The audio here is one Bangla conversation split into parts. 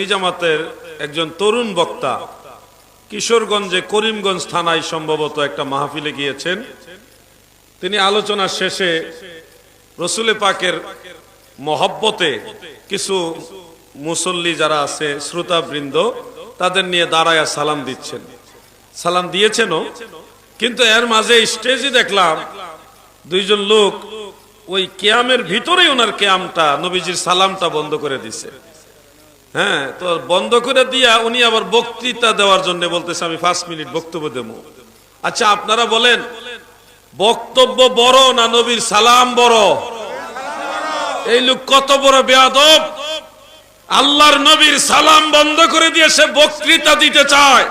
নিজামাতের একজন তরুণ বক্তা কিশোরগঞ্জে করিমগঞ্জ থানায় সম্ভবত একটা মাহফিলে গিয়েছেন। তিনি আলোচনার শেষে রসুলে পাকের মহব্বতে কিছু মুসল্লি যারা আছে, শ্রোতাবৃন্দ, তাদের নিয়ে দাঁড়ায়া সালাম দিচ্ছেন। সালাম দিয়েছেনও, কিন্তু এর মাঝে স্টেজে দেখলাম দুইজন লোক ওই কেয়ামের ভিতরেই ওনার কেয়ামটা, নবীজির সালামটা বন্ধ করে দিছে। হ্যাঁ তো বন্ধ করে দিয়া উনি আবার বক্তৃতা দেওয়ার জন্য বলতেছে, আমি পাঁচ মিনিট বক্তব্য দেব। আচ্ছা আপনারা বলেন, বক্তব্য বড় না নবীর সালাম বড়? এই লোক কত বড় বেয়াদব। আল্লাহর নবীর সালাম বন্ধ করে দিয়ে সে বক্তৃতা দিতে চায়।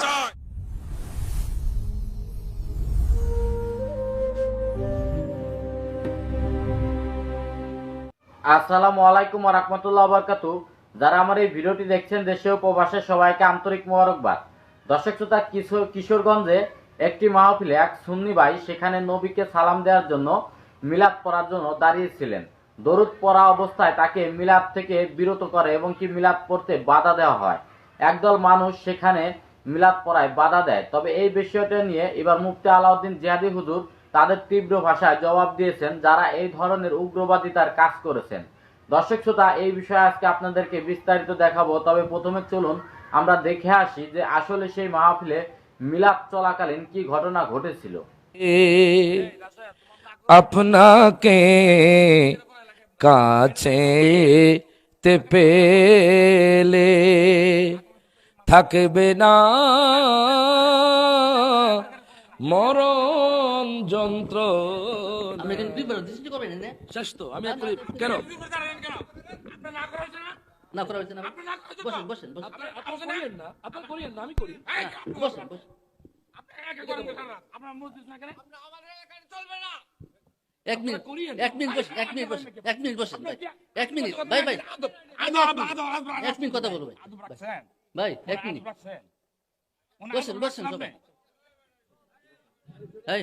আসসালামু আলাইকুম রহমতুল্লাহ বরকাতু যারা আমার এই ভিডিওটি দেখছেন, দেশে ও প্রবাসে সবাইকে আন্তরিক মোবারকবাদ। দর্শক শ্রোতা কিশোর কিশোরগঞ্জে একটি মাহফিলে এক সুন্নি ভাই সেখানে নবীকে সালাম দেওয়ার জন্য মিলাদ পড়ার জন্য দাঁড়িয়েছিলেন। দরুদ পড়া অবস্থায় তাকে মিলাদ থেকে বিরত করে এবং কি মিলাদ পড়তে বাধা দেওয়া হয়। একদল মানুষ সেখানে মিলাদ পড়ায় বাধা দেয়। তবে এই বিষয়টা নিয়ে এবার মুফতি আলাউদ্দিন জিহাদি হুজুর তাদের তীব্র ভাষায় জবাব দিয়েছেন, যারা এই ধরনের উগ্রবাদিতার কাজ করেছেন। দর্শক শ্রোতা, এই বিষয়ে আজকে আপনাদেরকে বিস্তারিত দেখাবো। তবে প্রথমে চলুন আমরা দেখে আসি যে আসলে সেই মাহফিলে মিলাদ চলাকালীন কি ঘটনা ঘটেছিল। আপনাকে কাছে তে পেলে থাকবে না মরণ যন্ত্র আপনি কিন্তু দুইবার দৃষ্টি করবেন না শেষ তো আমি কেন? না করা হয়েছে না বসেন বসেন বসেন। আপনার করিয়েন না। আপনার করিয়েন না আমি করি। হ্যাঁ, বসেন বসেন। এক মিনিট এক মিনিট বসেন এক মিনিট বসেন এক মিনিট বসেন ভাই। এক মিনিট ভাই ভাই। এক মিনিট- কথা বলব ভাই। ভাই এক মিনিট। বসেন বসেন সবাই। এই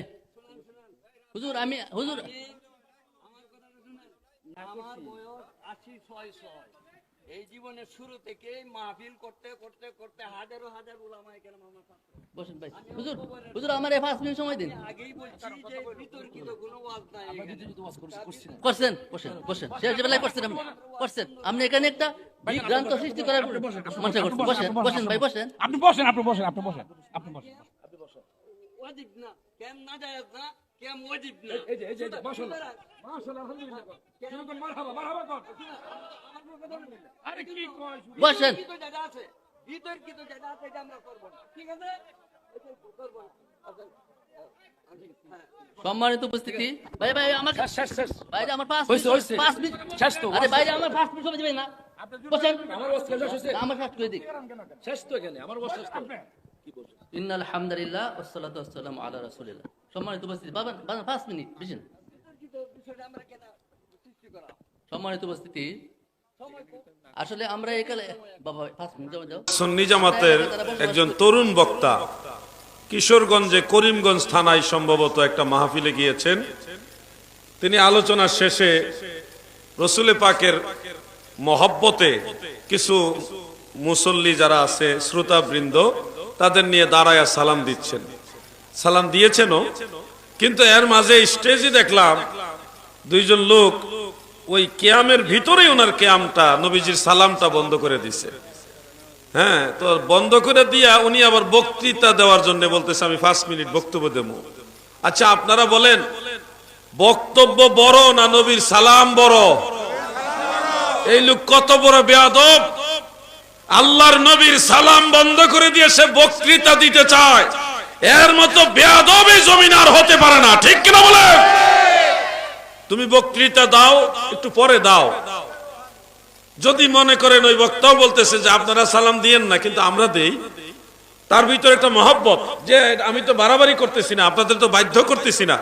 হুজুর আমি হুজুর। আমার বয়স আশি ছয় ছয়। এই জীবনের শুরু থেকে মাহফিল করতে করতে করতে হাজারো হাজার উলামা এখানে আমার ছাত্র। বসেন ভাই হুজুর হুজুর আমার এই পাঁচ মিনিট সময় দিন। আগেই বলছি যে বিতর্কিত কোনো ওয়াজ নাই। করছেন বসেন বসেন। শেষ বেলায় করছেন আপনি করছেন। আপনি এখানে একটা বিভ্রান্ত সৃষ্টি করার মনসা করছেন। বসেন বসেন। ভাই বসেন। আপনি বসেন আপনি বসেন আপনি বসেন আপনি বসেন। ওয়াজিব না। কেম না জায়েজ না কেম ওয়াজিব না? এই যে এই যে এই মাশাআল্লাহ। আলহামদুলিল্লাহ। শুরু করুন মারহাবা মারহাবা কর। আরে কি কয় বসেন। বিতর্কিত যেটা আছে? বিতর্কিত যেটা আছে এটা আমরা করব না। ঠিক আছে? এটা না। আচ্ছা, হ্যাঁ। সম্মানিত উপস্থিতি। ভাই ভাই আমার শেষ শেষ শেষ। আমার পাঁচ পাঁচ মিনিট শেষ তো, আরে বাইরে আমার পাঁচ মিনিট সময় দিবেন না। আমার শেষ হয়েছে আমার শেষ করে দিক শেষ তো এখানে আমার শেষ তো। ইন্নাল হামদুলিল্লাহ ওয়াসসালাতু ওয়াসসালামু আলা রাসূলিল্লাহ। সম্মানিত উপস্থিতি বাবা বাবা পাঁচ মিনিট বেশিন বিতর্কিত বিষয়টা আমরা কেন সৃষ্টি করা সম্মানিত উপস্থিতি আসলে আমরা এখানে বাবা পাঁচ মিনিট যাও যাও। সুন্নি জামাতের একজন তরুণ বক্তা কিশোরগঞ্জে করিমগঞ্জ থানায় সম্ভবত একটা মাহফিলে গিয়েছেন। তিনি আলোচনার শেষে রসুলে পাকের মহব্বতে কিছু মুসল্লি যারা আছে শ্রোতাবৃন্দ তাদের নিয়ে দাঁড়ায়া সালাম দিচ্ছেন। সালাম দিয়েছেনও, কিন্তু এর মাঝে স্টেজে দেখলাম দুইজন লোক ওই ক্যামের ভিতরেই ওনার কেয়ামটা, নবীজির সালামটা বন্ধ করে দিছে। হ্যাঁ তো বন্ধ করে দিয়া উনি আবার বক্তৃতা দেওয়ার জন্য বলতেছে, আমি পাঁচ মিনিট বক্তব্য দেব। আচ্ছা আপনারা বলেন, বক্তব্য বড় না নবীর সালাম বড়? এই লোক কত বড় বেয়াদব? আল্লাহর নবীর সালাম বন্ধ করে দিয়ে সে বক্তৃতা দিতে চায়। এর মতো বেয়াদব এই জমিন আর হতে পারে না, ঠিক কিনা বলেন? তুমি বক্তৃতা দাও, একটু পরে দাও। যদি মনে করেন ওই বক্তাও বলতেছে যে আপনারা সালাম দিয়েন না, কিন্তু আমরা দেই। তার ভিতরে একটা মহব্বত যে আমি তো বাড়াবাড়ি করতেছি না, আপনাদের তো বাধ্য করতেছি না।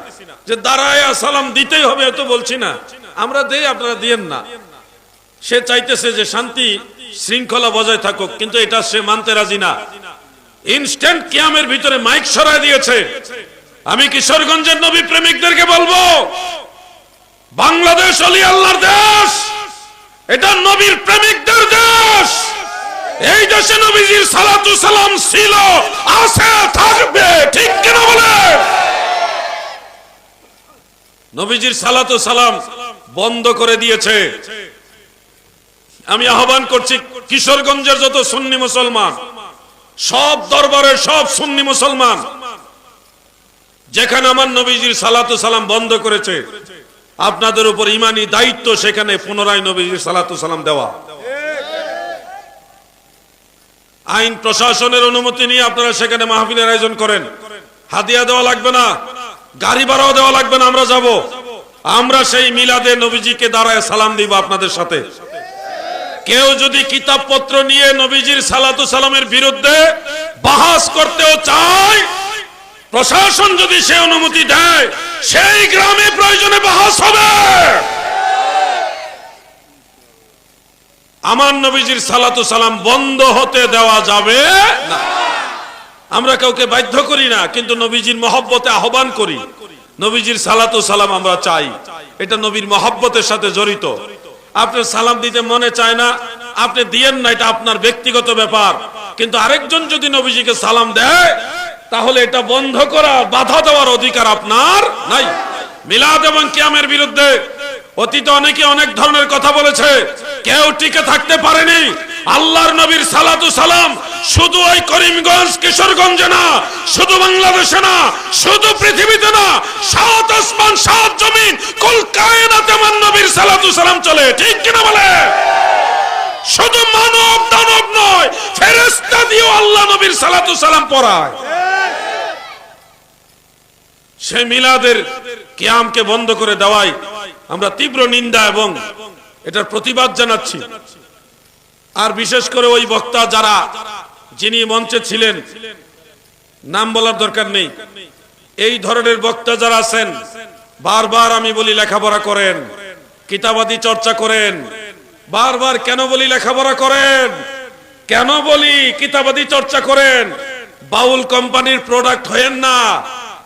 যে দাঁড়ায় সালাম দিতেই হবে তো বলছি না। আমরা দেই, আপনারা দিয়েন না। সে চাইতেছে যে শান্তি শৃঙ্খলা বজায় থাকুক, কিন্তু এটা সে মানতে রাজি না। ইনস্ট্যান্ট কিয়ামের ভিতরে মাইক সরায় দিয়েছে। আমি কিশোরগঞ্জের নবী প্রেমিকদেরকে বলব? বাংলাদেশ অলি আল্লাহর দেশ! এটা নবীর প্রেমিকদের দেশ! এই দেশে নবীজির সালাতু সালাম ছিল, আছে, থাকবে, ঠিক কিনা বলে? নবীজির সালাতু সালাম বন্ধ করে দিয়েছে। আমি আহ্বান করছি, কিশোরগঞ্জের যত সুন্নি মুসলমান, সব দরবারের সব সুন্নি মুসলমান, যেখানে আমার নবীজির সালাতু সালাম বন্ধ করেছে, আপনাদের উপর ইমানি দায়িত্ব সেখানে পুনরায় নবীজির সালাতু সালাম দেওয়া। আইন প্রশাসনের অনুমতি নিয়ে আপনারা সেখানে মাহফিলের আয়োজন করেন। হাদিয়া দেওয়া লাগবে না, গাড়ি ভাড়াও দেওয়া লাগবে না, আমরা যাব। আমরা সেই মিলাদে নবীজিকে দাঁড়ায় সালাম দিব আপনাদের সাথে। কেউ যদি কিতাবপত্র নিয়ে নবীজির সালাতু সালামের বিরুদ্ধে বাহাস করতেও চায়, প্রশাসন যদি সে অনুমতি দেয়, সেই গ্রামে প্রয়োজনে বাহাস হবে। আমার নবীজির সালাতু সালাম বন্ধ হতে দেওয়া যাবে না। আমরা কাউকে বাধ্য করি না, কিন্তু নবীজির মহব্বতে আহ্বান করি। নবীজির সালাতু সালাম আমরা চাই। এটা নবীর মহব্বতের সাথে জড়িত। আপনার সালাম দিতে মনে চায় না, আপনি দিয়েন না, এটা আপনার ব্যক্তিগত ব্যাপার। কিন্তু আরেকজন যদি নবীজিকে সালাম দেয়, তাহলে এটা বন্ধ করা, বাধা দেওয়ার অধিকার আপনার নাই। মিলাদ এবং কিয়ামের বিরুদ্ধে অতীতে অনেকে অনেক ধরনের কথা বলেছে, কেউ টিকে থাকতে পারেনি আল্লাহর নবীর সালাতু সালাম শুধু ওই করিমগঞ্জ, কিশোরগঞ্জে না, শুধু বাংলাদেশে না, শুধু পৃথিবীতে না, সাত আসমান, সাত জমিন, কুল কায়নাতে আমার নবীর সালাতু সালাম চলে। ঠিক কিনা বলে? শুধু মানব দানব নয়, ফেরেশতা দিয়েও আল্লাহ নবীর সালাতু সালাম পড়ায়। সেই মিলাদের কিয়ামকে বন্ধ করে দেওয়াই আমরা তীব্র নিন্দা এবং এটার প্রতিবাদ জানাচ্ছি। আর বিশেষ করে ওই বক্তা যারা, যিনি মঞ্চে ছিলেন, নাম বলার দরকার নেই। এই ধরনের বক্তা যারা আছেন, বারবার আমি বলি লেখাপড়া করেন, কিতাবাদি চর্চা করেন, বারবার কেন বলি লেখাপড়া করেন, কেন বলি কিতাবাদি চর্চা করেন, বাউল কোম্পানির প্রোডাক্ট হয়েন না,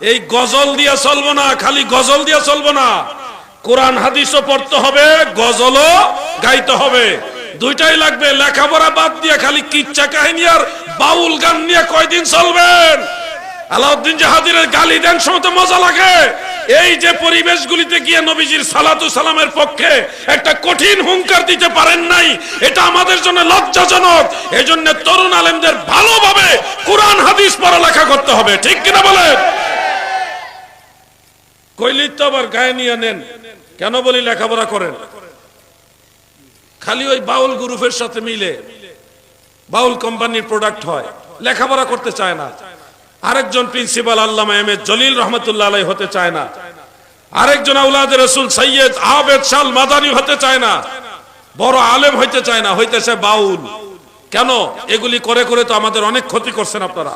এই গজল দিয়া চলবো না, খালি গজল দিয়া চলবো না, কোরআন হাদিসও পড়তে হবে, গজলও গাইতে হবে। দুইটাই লাগবে, লেখাপড়া বাদ দিয়ে খালি কিচ্ছা কাহিনী আর বাউল গান নিয়ে কয়দিন চলবেন? আলাউদ্দিন জাহাদিরের গালি দেন সময় মজা লাগে। এই যে পরিবেশগুলিতে গিয়ে নবীজির সালাতু সালামের পক্ষে একটা কঠিন হুঙ্কার দিতে পারেন নাই, এটা আমাদের জন্য লজ্জাজনক। এই জন্য তরুণ আলেমদের ভালোভাবে কোরআন, হাদিস পড়ালেখা করতে হবে, ঠিক কিনা বলেন? কইলি তো আবার গায়ে নিয়ে নেন, কেন বলি লেখাপড়া করেন? খালি ওই বাউল গ্রুপের সাথে মিলে বাউল কোম্পানির প্রোডাক্ট হয়, লেখাপড়া করতে চায় না। আরেকজন principal Allama M A Jalil রহমতুল্লাহ আলাই হতে চায় না। আরেকজন আউলাদ রসুল সৈয়দ আবেদ শাল মাদানি হতে চায় না। বড় আলেম হইতে চায় না, হইতেছে বাউল। কেন? এগুলি করে করে তো আমাদের অনেক ক্ষতি করছেন আপনারা।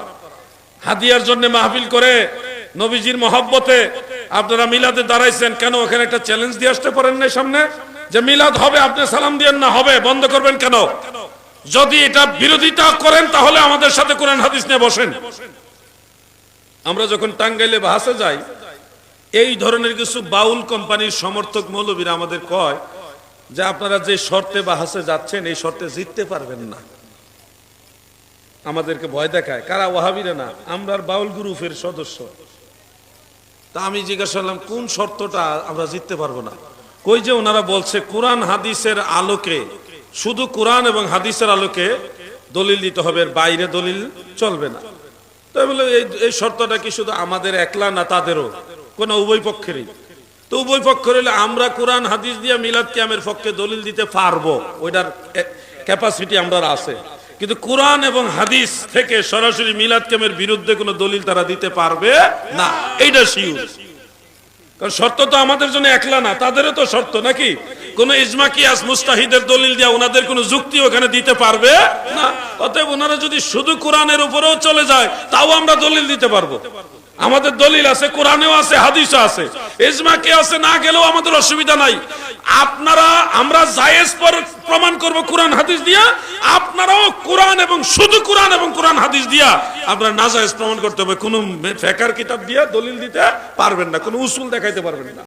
হাদিয়ার জন্য মাহফিল করে, নবীজির মহব্বতে আপনারা মিলাদে দাঁড়াইছেন, কেন ওখানে একটা চ্যালেঞ্জ দিয়ে আসতে পারেন না সামনে? যে মিলাদ হবে, আপনি সালাম দিয়েন না, হবে, বন্ধ করবেন কেন? যদি এটা বিরোধিতা করেন, তাহলে আমাদের সাথে কোরআন হাদিস নিয়ে বসেন। আমরা যখন টাঙ্গাইলে বাহাসে যাই, এই ধরনের কিছু বাউল কোম্পানির সমর্থক মৌলবীরা আমাদের কয় যে আপনারা যে শর্তে বাহাসে যাচ্ছেন, এই শর্তে জিততে পারবেন না। আমাদেরকে ভয় দেখায়, কারা ওয়াহাবিরা না? আমরা বাউল গ্রুপের সদস্য। তা আমি জিজ্ঞাসা করলাম, কোন শর্তটা আমরা জিততে পারব না? কই যে ওনারা বলছে কোরআন হাদিসের আলোকে শুধু কোরআন এবং হাদিসের আলোকে দলিল দিতে হবে বাইরে দলিল চলবে না। তো আমি বললাম, এই এই শর্তটা কি শুধু আমাদের একলা না তাদেরও? কোন উভয় পক্ষেরই। তো উভয় পক্ষের হলে আমরা কোরআন হাদিস দিয়ে মিলাদ কিয়ামের পক্ষে দলিল দিতে পারব ওইটার ক্যাপাসিটি আমরা আছে। কিন্তু কোরআন এবং হাদিস থেকে সরাসরি মিলাদ কিয়ামের বিরুদ্ধে কোনো দলিল তারা দিতে পারবে না। এইটা শিউর কারণ শর্ত তো আমাদের জন্য একলা না, তাদেরও তো শর্ত নাকি? কোন ইজমা, কিয়াস, মুস্তাহিদের দলিল দিয়া ওনাদের কোনো যুক্তি ওখানে দিতে পারবে? না। অতএব ওনারা যদি শুধু কোরআনের উপরেও চলে যায়, তাও আমরা দলিল দিতে পারব। আমাদের দলিল আছে, কোরআনেও আছে হাদিস আছে। এজমা কে আছে না গেলেও আমাদের অসুবিধা নাই। আপনারা, আমরা জায়েজ পর- প্রমাণ করব কোরআন, হাদিস দিয়া। আপনারাও কোরআন এবং শুধু কোরআন এবং কোরআন, হাদিস দিয়া আপনারা নাজায়েজ প্রমাণ করতে হবে। কোনো ফেকার কিতাব দিয়া দলিল দিতে পারবেন না, কোনো উসুল দেখাইতে পারবেন না।